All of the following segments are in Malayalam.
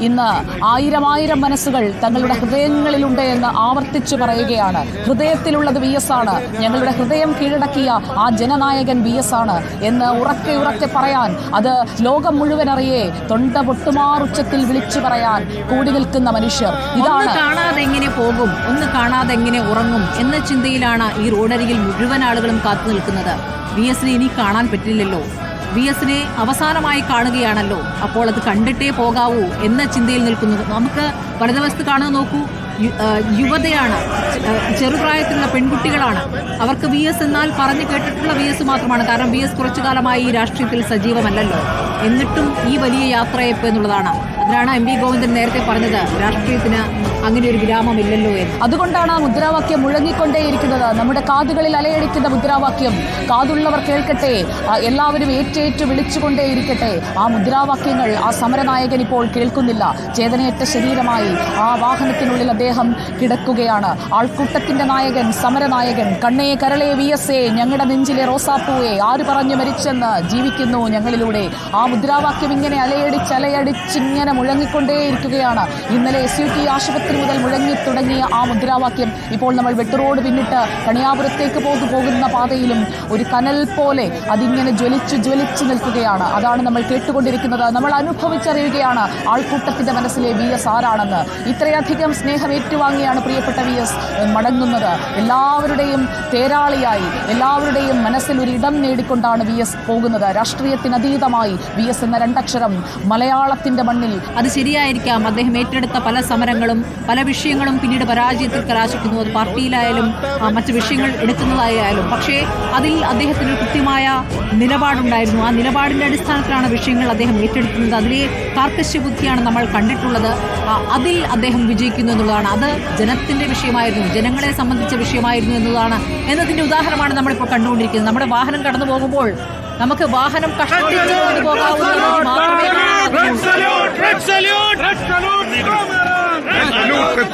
ഇന്ന് ആയിരം ആയിരം മനസ്സുകൾ തങ്ങളുടെ ഹൃദയങ്ങളിലുണ്ട് എന്ന് ആവർത്തിച്ചു പറയുകയാണ്. ഹൃദയത്തിലുള്ളത് വി എസ് ആണ്. ഞങ്ങളുടെ ഹൃദയം കീഴടക്കിയ ആ ജനനായകൻ വി എസ് ആണ് എന്ന് ഉറക്കെ ഉറക്കെ പറയാൻ അത് ലോകം മുഴുവൻ അറിയേ തൊണ്ട പൊട്ടുമാറുച്ചത്തിൽ വിളിച്ചു പറയാൻ കൂടി നിൽക്കുന്ന മനുഷ്യർ. ഇതാണ് കാണാതെ എങ്ങനെ പോകും? ഒന്ന് കാണാതെ എങ്ങനെ ഉറങ്ങും? എന്ന ചിന്തയിലാണ് ഈ റോഡരികിൽ മുഴുവൻ ആളുകളും കാത്തു നിൽക്കുന്നത്. വി എസിനെ ഇനി കാണാൻ പറ്റില്ലല്ലോ. വി എസിനെ അവസാനമായി കാണുകയാണല്ലോ. അപ്പോൾ അത് കണ്ടിട്ടേ പോകാവൂ എന്ന ചിന്തയിൽ നിൽക്കുന്നു നമുക്ക് വലതുവശത്ത് കാണുക നോക്കൂ. യുവതയാണ് ചെറുപ്രായത്തിലുള്ള പെൺകുട്ടികളാണ്. അവർക്ക് വി എസ് എന്നാൽ പറഞ്ഞു കേട്ടിട്ടുള്ള വി എസ് മാത്രമാണ്. കാരണം വി എസ് കുറച്ചു കാലമായി ഈ രാഷ്ട്രീയത്തിൽ സജീവമല്ലല്ലോ. എന്നിട്ടും ഈ വലിയ യാത്രയപ്പ് എന്നുള്ളതാണ്. അതിനാണ് എം വി ഗോവിന്ദൻ നേരത്തെ പറഞ്ഞത് രാഷ്ട്രീയത്തിന് അങ്ങനെ ഒരു ഗ്രാമമില്ലല്ലോ എന്ന്. അതുകൊണ്ടാണ് ആ മുദ്രാവാക്യം മുഴങ്ങിക്കൊണ്ടേയിരിക്കുന്നത്. നമ്മുടെ കാതുകളിൽ അലയടിക്കുന്ന മുദ്രാവാക്യം. കാതുള്ളവർ കേൾക്കട്ടെ. എല്ലാവരും ഏറ്റേറ്റ് വിളിച്ചുകൊണ്ടേയിരിക്കട്ടെ. ആ മുദ്രാവാക്യങ്ങൾ ആ സമരനായകൻ ഇപ്പോൾ കേൾക്കുന്നില്ല. ചേതനയറ്റ ശരീരമായി ആ വാഹനത്തിനുള്ളിൽ അദ്ദേഹം കിടക്കുകയാണ്. ആൾക്കൂട്ടത്തിന്റെ നായകൻ സമരനായകൻ കണ്ണേ കരളെ വി എസ് എ ഞങ്ങളുടെ നെഞ്ചിലെ റോസാപ്പൂവെ ആര് പറഞ്ഞു മരിച്ചെന്ന് ജീവിക്കുന്നു ഞങ്ങളിലൂടെ. ആ മുദ്രാവാക്യം ഇങ്ങനെ അലയടിച്ച് അലയടിച്ചിങ്ങനെ മുഴങ്ങിക്കൊണ്ടേയിരിക്കുകയാണ്. ഇന്നലെ എസ് യു ടി ആശുപത്രി മുതൽ മുഴങ്ങി തുടങ്ങിയ ആ മുദ്രാവാക്യം. ഇപ്പോൾ നമ്മൾ വെട്ടുറോഡ് പിന്നിട്ട് കണിയാപുരത്തേക്ക് പോകു പോകുന്ന പാതയിലും ഒരു കനൽ പോലെ അതിങ്ങനെ ജ്വലിച്ച് ജ്വലിച്ച് നിൽക്കുകയാണ്. അതാണ് നമ്മൾ കേട്ടുകൊണ്ടിരിക്കുന്നത്. നമ്മൾ അനുഭവിച്ചറിയുകയാണ് ആൾക്കൂട്ടത്തിന്റെ മനസ്സിലെ വി എസ് ആരാണെന്ന്. ഇത്രയധികം സ്നേഹം ഏറ്റുവാങ്ങിയാണ് പ്രിയപ്പെട്ട വി എസ് മടങ്ങുന്നത്. എല്ലാവരുടെയും തേരാളിയായി എല്ലാവരുടെയും മനസ്സിൽ ഒരു ഇടം നേടിക്കൊണ്ടാണ് വി എസ് പോകുന്നത്. രാഷ്ട്രീയത്തിനതീതമായി വി എസ് എന്ന രണ്ടക്ഷരം മലയാളത്തിന്റെ മണ്ണിൽ. അത് ശരിയായിരിക്കാം. അദ്ദേഹം ഏറ്റെടുത്ത പല സമരങ്ങളും പല വിഷയങ്ങളും പിന്നീട് പരാജയത്തിൽ കലാശിക്കുന്നു. അത് പാർട്ടിയിലായാലും മറ്റ് വിഷയങ്ങൾ എടുക്കുന്നതായാലും. പക്ഷേ അതിൽ അദ്ദേഹത്തിന് കൃത്യമായ നിലപാടുണ്ടായിരുന്നു. ആ നിലപാടിന്റെ അടിസ്ഥാനത്തിലാണ് വിഷയങ്ങൾ അദ്ദേഹം ഏറ്റെടുക്കുന്നത്. അതിലെ കാർക്കശ്യ ബുദ്ധിയാണ് നമ്മൾ കണ്ടിട്ടുള്ളത്. അതിൽ അദ്ദേഹം വിജയിക്കുന്നു എന്നുള്ളതാണ്. അത് ജനത്തിന്റെ വിഷയമായിരുന്നു. ജനങ്ങളെ സംബന്ധിച്ച വിഷയമായിരുന്നു എന്നതാണ്. എന്നതിന്റെ ഉദാഹരണമാണ് നമ്മളിപ്പോൾ കണ്ടുകൊണ്ടിരിക്കുന്നത്. നമ്മുടെ വാഹനം കടന്നു പോകുമ്പോൾ നമുക്ക് വാഹനം കഷ്ടിച്ചു കൊണ്ടുപോകാവുന്നത്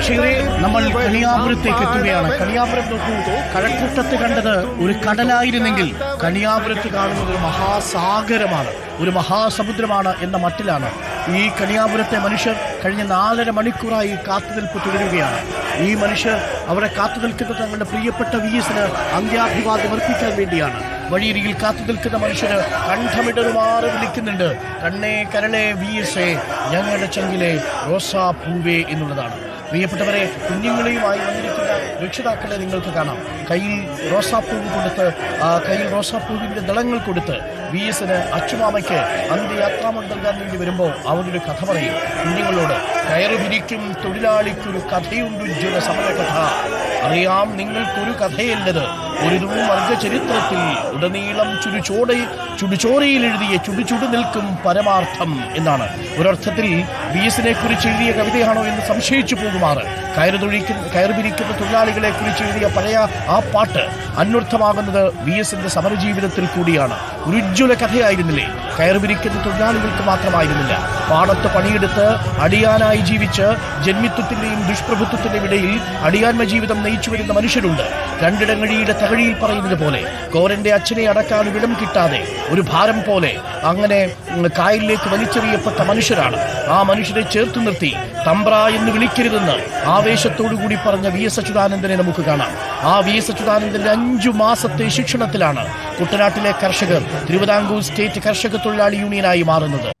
പ്രേക്ഷകരെ നമ്മൾ കണിയാപുരത്തേക്ക് എത്തുകയാണ് കണിയാപുരം നോക്കൂ കഴക്കൂട്ടത്ത് കണ്ടത് ഒരു കടലായിരുന്നെങ്കിൽ കണിയാപുരത്ത് കാണുന്നത് ഒരു മഹാസാഗരമാണ് ഒരു മഹാസമുദ്രമാണ് എന്ന മട്ടിലാണ്. ഈ കണിയാപുരത്തെ മനുഷ്യർ കഴിഞ്ഞ നാലര മണിക്കൂറായി കാത്തുനിൽപ്പ് തുടരുകയാണ്. ഈ മനുഷ്യർ അവരെ കാത്തുനിൽക്കുന്ന തങ്ങളുടെ പ്രിയപ്പെട്ട വി എസിന് അന്ത്യാഭിവാദ്യം അർപ്പിക്കാൻ വേണ്ടിയാണ്. വഴിയരികിൽ കാത്തു നിൽക്കുന്ന മനുഷ്യന് കണ്ഠമിടറുമാറ് വിളിക്കുന്നുണ്ട്. കണ്ണേ കരളെ വി എസ് എ ഞങ്ങളുടെ ചങ്കിലെ റോസാ പൂവേ എന്നുള്ളതാണ്. പ്രിയപ്പെട്ടവരെ കുഞ്ഞുങ്ങളെയുമായി വന്നിരിക്കുന്ന രക്ഷിതാക്കളെ നിങ്ങൾക്ക് കാണാം. കയ്യിൽ റോസാപ്പൂവ് കൊടുത്ത് കയ്യിൽ റോസാപ്പൂവിന്റെ ദളങ്ങൾ കൊടുത്ത് വി എസിന് അച്ചുമാമയ്ക്ക് അന്ത്യയാത്രാമണ്ഡലം വേണ്ടി വരുമ്പോൾ അവരുടെ കഥ പറയും. കുഞ്ഞുങ്ങളോട് കയറി പിരിക്കും തൊഴിലാളിക്കൊരു കഥയുണ്ട് ഉജ്ജ്വല സമരകഥ. അറിയാം നിങ്ങൾക്കൊരു കഥയല്ലത്. ഒരു വർഗ ചരിത്രത്തിൽ ഉടനീളം ചുടുചോട ചുടുചോരയിൽ എഴുതിയ ചുടുചുടു നിൽക്കും പരമാർത്ഥം എന്നാണ്. ഒരർത്ഥത്തിൽ വി എസിനെ കുറിച്ച് എഴുതിയ കവിതയാണോ എന്ന് സംശയിച്ചു പോകുമാറ്. കയറുതൊഴിക്കുന്ന കയറുപിരിക്കുന്ന തൊഴിലാളികളെ കുറിച്ച് എഴുതിയ പഴയ ആ പാട്ട് അന്വർത്ഥമാകുന്നത് വി എസിന്റെ സമരജീവിതത്തിൽ കൂടിയാണ്. ഒരു ഉജ്ജ്വല കഥയായിരുന്നില്ലേ കയറുപിരിക്കുന്ന തൊഴിലാളികൾക്ക് മാത്രമായിരുന്നില്ല. പാടത്ത് പണിയെടുത്ത് അടിയാനായി ജീവിച്ച് ജന്മിത്വത്തിന്റെയും ദുഷ്പ്രഭുത്വത്തിന്റെയും ഇടയിൽ അടിയാന്മ ജീവിതം നയിച്ചു വരുന്ന മനുഷ്യരുണ്ട്. രണ്ടിടങ്ങഴിയുടെ തകഴിയിൽ പറയുന്നത് പോലെ കോരന്റെ അച്ഛനെ അടക്കാൻ വിടം കിട്ടാതെ ഒരു ഭാരം പോലെ അങ്ങനെ കായലിലേക്ക് വലിച്ചെറിയപ്പെട്ട മനുഷ്യരാണ്. ആ മനുഷ്യരെ ചേർത്ത് നിർത്തി തമ്പ്ര എന്ന് വിളിക്കരുതെന്ന് ആവേശത്തോടു കൂടി പറഞ്ഞ വി എസ് അച്യുതാനന്ദനെ നമുക്ക് കാണാം. ആ വി എസ് അച്യുതാനന്ദന്റെ അഞ്ചു മാസത്തെ ശിക്ഷണത്തിലാണ് കുട്ടനാട്ടിലെ കർഷകർ തിരുവിതാംകൂർ സ്റ്റേറ്റ് കർഷക തൊഴിലാളി യൂണിയനായി മാറുന്നത്.